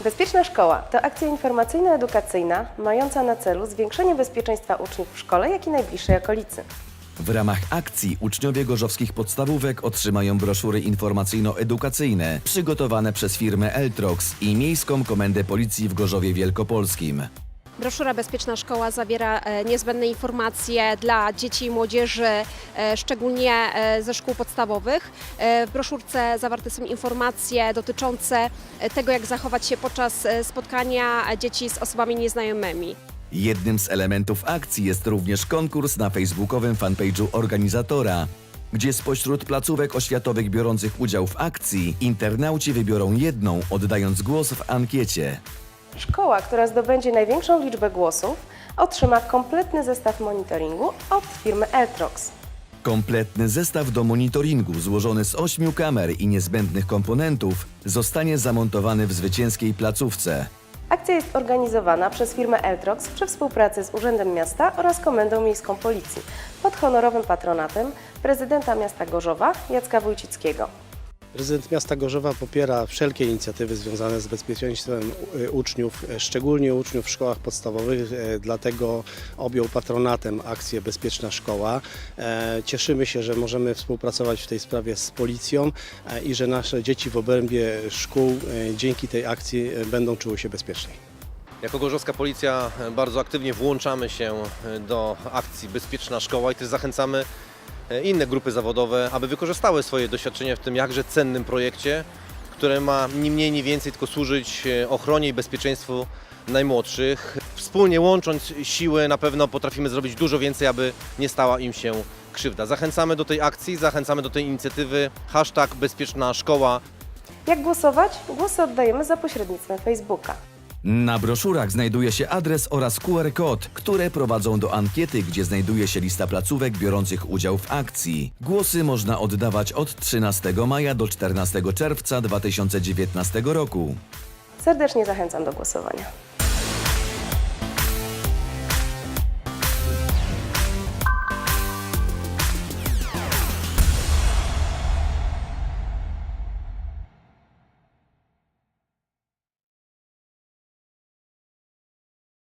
Bezpieczna Szkoła to akcja informacyjno-edukacyjna mająca na celu zwiększenie bezpieczeństwa uczniów w szkole, jak i najbliższej okolicy. W ramach akcji uczniowie gorzowskich podstawówek otrzymają broszury informacyjno-edukacyjne przygotowane przez firmę Eltrox i Miejską Komendę Policji w Gorzowie Wielkopolskim. Broszura Bezpieczna Szkoła zawiera e, niezbędne informacje dla dzieci i młodzieży, e, szczególnie e, ze szkół podstawowych. W broszurce zawarte są informacje dotyczące tego, jak zachować się podczas spotkania dzieci z osobami nieznajomymi. Jednym z elementów akcji jest również konkurs na facebookowym fanpage'u organizatora, gdzie spośród placówek oświatowych biorących udział w akcji internauci wybiorą jedną, oddając głos w ankiecie. Szkoła, która zdobędzie największą liczbę głosów, otrzyma kompletny zestaw monitoringu od firmy Eltrox. Kompletny zestaw do monitoringu złożony z ośmiu kamer i niezbędnych komponentów zostanie zamontowany w zwycięskiej placówce. Akcja jest organizowana przez firmę Eltrox przy współpracy z Urzędem Miasta oraz Komendą Miejską Policji pod honorowym patronatem prezydenta miasta Gorzowa Jacka Wójcickiego. Prezydent miasta Gorzowa popiera wszelkie inicjatywy związane z bezpieczeństwem y, uczniów, e, szczególnie uczniów w szkołach podstawowych, e, dlatego objął patronatem akcję Bezpieczna Szkoła. E, Cieszymy się, że możemy współpracować w tej sprawie z policją e, i że nasze dzieci w obrębie szkół e, dzięki tej akcji będą czuły się bezpieczniej. Jako Gorzowska Policja bardzo aktywnie włączamy się do akcji Bezpieczna Szkoła i też zachęcamy inne grupy zawodowe, aby wykorzystały swoje doświadczenia w tym jakże cennym projekcie, które ma ni mniej, ni więcej tylko służyć e, ochronie i bezpieczeństwu najmłodszych. Wspólnie łącząc siły na pewno potrafimy zrobić dużo więcej, aby nie stała im się krzywda. Zachęcamy do tej akcji, zachęcamy do tej inicjatywy. Hashtag Bezpieczna Szkoła. Jak głosować? Głosy oddajemy za pośrednictwem Facebooka. Na broszurach znajduje się adres oraz QR kod, które prowadzą do ankiety, gdzie znajduje się lista placówek biorących udział w akcji. Głosy można oddawać od 13 maja do 14 czerwca 2019 roku. Serdecznie zachęcam do głosowania.